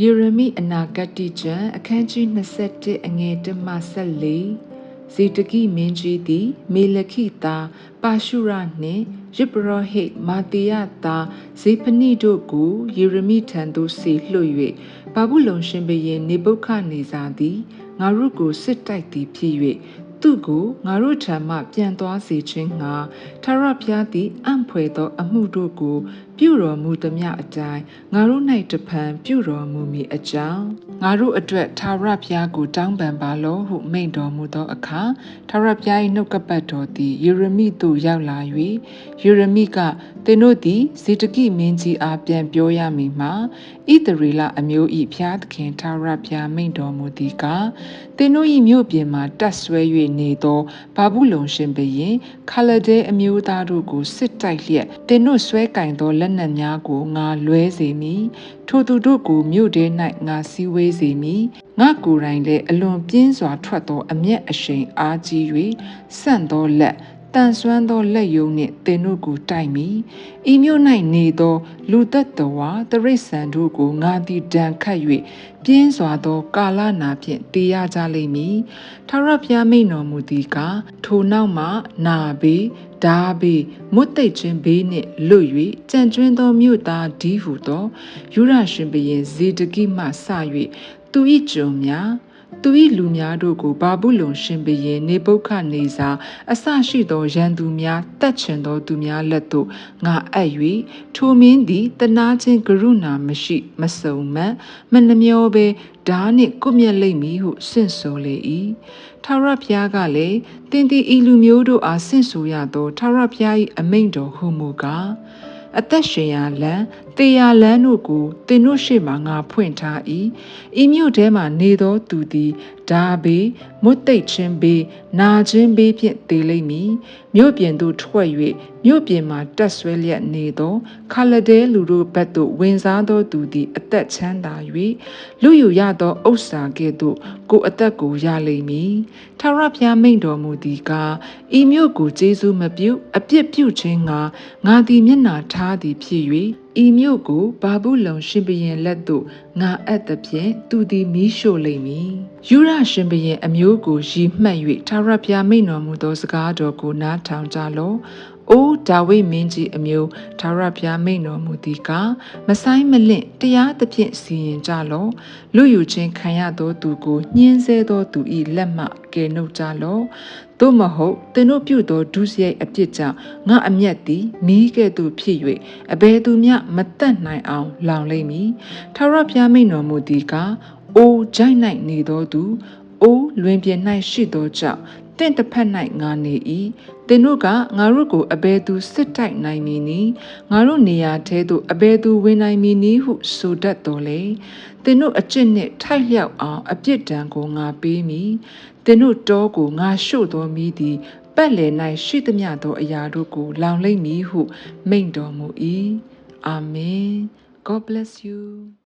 ယေရမိအနာဂတ်တိကျမ်းအခန်းကြီး21အငယ်1မှ14ဇေတကိမင်းကြီးသည် မေလခိသားပါရှုရနှင့်ယစ်ပရောဟိတ်မာတေယသားဇေဖနိတို့ကိုယေရမိထံသို့ဆေလွှတ်၍ဘာဘူးလုံရှင်ဘရင်နေပုခနေစာသည်ငါတို့ကိုစစ်တိုက်သည်ဖြစ်၍ သူကိုငါတို့ထံမှပြန်သွားစေခြင်းငှာထာဝရဘုရားသည်အံ့ဖွယ်သော အမှုတို့ကို ပြုတော်မူသမျှအတိုင်းငါတို့၌တဖန်ပြုတော်မူမည်အကြောင်းငါတို့အတွက်ထာဝရဘုရားကိုတောင်းပန်ပါလောဟုမိန့်တော်မူသောအခါထာဝရဘုရား၏နှုတ်ကပတ်တော်သည်ယေရမိသို့ရောက်လာ၍ယေရမိက သင်တို့သည်ဇေတကိမင်းကြီးအားပြန်ပြောရမည်မှာဣသရေလအမျိုး၏ဖျားသခင်ထာဝရဘုရားမိန့်တော်မူသည်ကားသင်တို့၏မြို့ပြင်မှာတက်ဆွဲ၍နေသောဘာဘူးလုံရှင်ဘရင်ခါလဒဲအမျိုးသားတို့ကိုစစ်တိုက်လျက်သင်တို့ဆွဲကင်သောလက်နက်များကိုငါလွဲစေမည်ထိုသူတို့ကိုမြို့ထဲ၌ငါစည်းဝေးစေမည်ငါကိုယ်တိုင်လည်းအလွန်ပြင်းစွာထွက်သောအမျက်အရှိန်အားကြီး၍ဆန့်သောလက် တန်ဆွမ်းသောလက်ယုံနှင့်သင်တို့ကိုတိုက်မိဤမြို့၌နေသော လူသက်တော်ဝါတရိษံတို့ကိုငါသည်ဒဏ်ခတ်၍ပြင်းစွာသော ကာလနာဖြင့်တေးရကြလိမ့်မည်ထာဝရဘုရားမိန်တော်မူသည်ကားထိုနောက်မှနာဘေးဓာဘေးမွတ်သိပ်ခြင်းဘေးနှင့်လွတ်၍ကြံ့ကျွင်းသောမြို့သားဒီဟုသောယူရရှင်ဘရင်ဇေဒကိမှစ၍သူ၏ကျွန်များ သူ၏လူများတို့ကိုဘာဘူးလုံရှင်ဘရင်နေပုခနေစာအစရှိသောရန်သူများတက်ချင်သောသူများလက်သို့ငါအပ်၍ထိုမင်းသည်တနာချင်းကရုဏာမရှိမစုံမတ်မနှမျောပဲဓာနှင့်ကုမြက်လိမ့်မည်ဟုဆင့်ဆိုလေ၏ထာဝရဘုရားကလည်းတင်းတီဤလူမျိုးတို့အားဆင့်ဆိုရသောထာဝရဘုရား၏အမိန့်တော်ဟုမူကား အသက်ရှင်ရာလမ်းတေရာလမ်းတို့ကိုသင်တို့ရှေ့မှငါဖွင့်ထား၏ဤမြို့ထဲမှနေသောသူသည်ဓာဘေးမွတ်သိပ်ခြင်းဘေးနာခြင်းဘေးဖြင့်တည်လိမ့်မည်မြို့ပြင်သို့ထွက်၍မြို့ပြင်မှတက်ဆွဲလျက်နေသောခါလဒဲလူတို့ဘက်သို့ဝင်စားသောသူသည်အသက်ချမ်းသာ၍လူယူရသောဥစ္စာကဲ့သို့ ကိုယ်အသက်ကိုရလိမ့်မည်ထာဝရဘုရားမိန့်တော်မူသည်ကားဤမြို့ကိုကျေးဇူးမပြုအပြစ်ပြုခြင်းငါငါသည်မျက်နာထားသည်ဖြစ်၍ ဤမြို့ကိုဘာဘူးလုံရှင်ဘရင်လက်သို့ငါအပ်သဖြင့်သူသည်မီးရှို့လိမ့်မည်ယူရရှင်ဘရင်အမျိုးကိုရည်မှတ်၍ထာဝရဘုရားမိန့်တော်မူသောစကားတော်ကိုနားထောင်ကြလော့အိုးဒါဝိမင်းကြီးအမျိုးဒါရဘုရားမိန်တော်မူသည်ကမဆိုင်မလင့်တရားသဖြင့်စီရင်ကြလော့လူယူချင်းခံရသောသူကိုညှင်းဆဲသောသူ၏လက်မှ ကယ်နှုတ်ကြလော့သို့မဟုတ်သင်တို့ပြုသောဒုစရိုက်အပြစ်ကြောင့်ငါအမျက်သည်မိကဲ့သို့ဖြစ်၍အဘယ်သူမျှမတတ်နိုင်အောင်လောင်လိမ့်မည်ထာဝရဘုရားမိန်တော်မူသည်ကအိုးဂျိုက်၌နေသောသူအိုးလွင်ပြင်၌ရှိသောကြောင့် တင့်တစ်ဖက်၌ငါနေ၏သင်တို့ကငါတို့ကိုအဘယ်သူစစ်တိုက်နိုင်မည်နည်းငါတို့နေရာထဲသို့အဘယ်သူဝင်နိုင်မည်နည်းဟုဆိုတတ်တော်လေသင်တို့အကျင့်နှင့်ထိုက်လျောက်အောင်အပြစ်ဒဏ်ကိုငါပေးမည်သင်တို့တောကိုငါရှို့တော်မူသည်ပတ်လည်၌ရှိသမျှသောအရာတို့ကိုလောင်လိမ့်မည်ဟု မိန့်တော်မူ၏အာမင် God bless you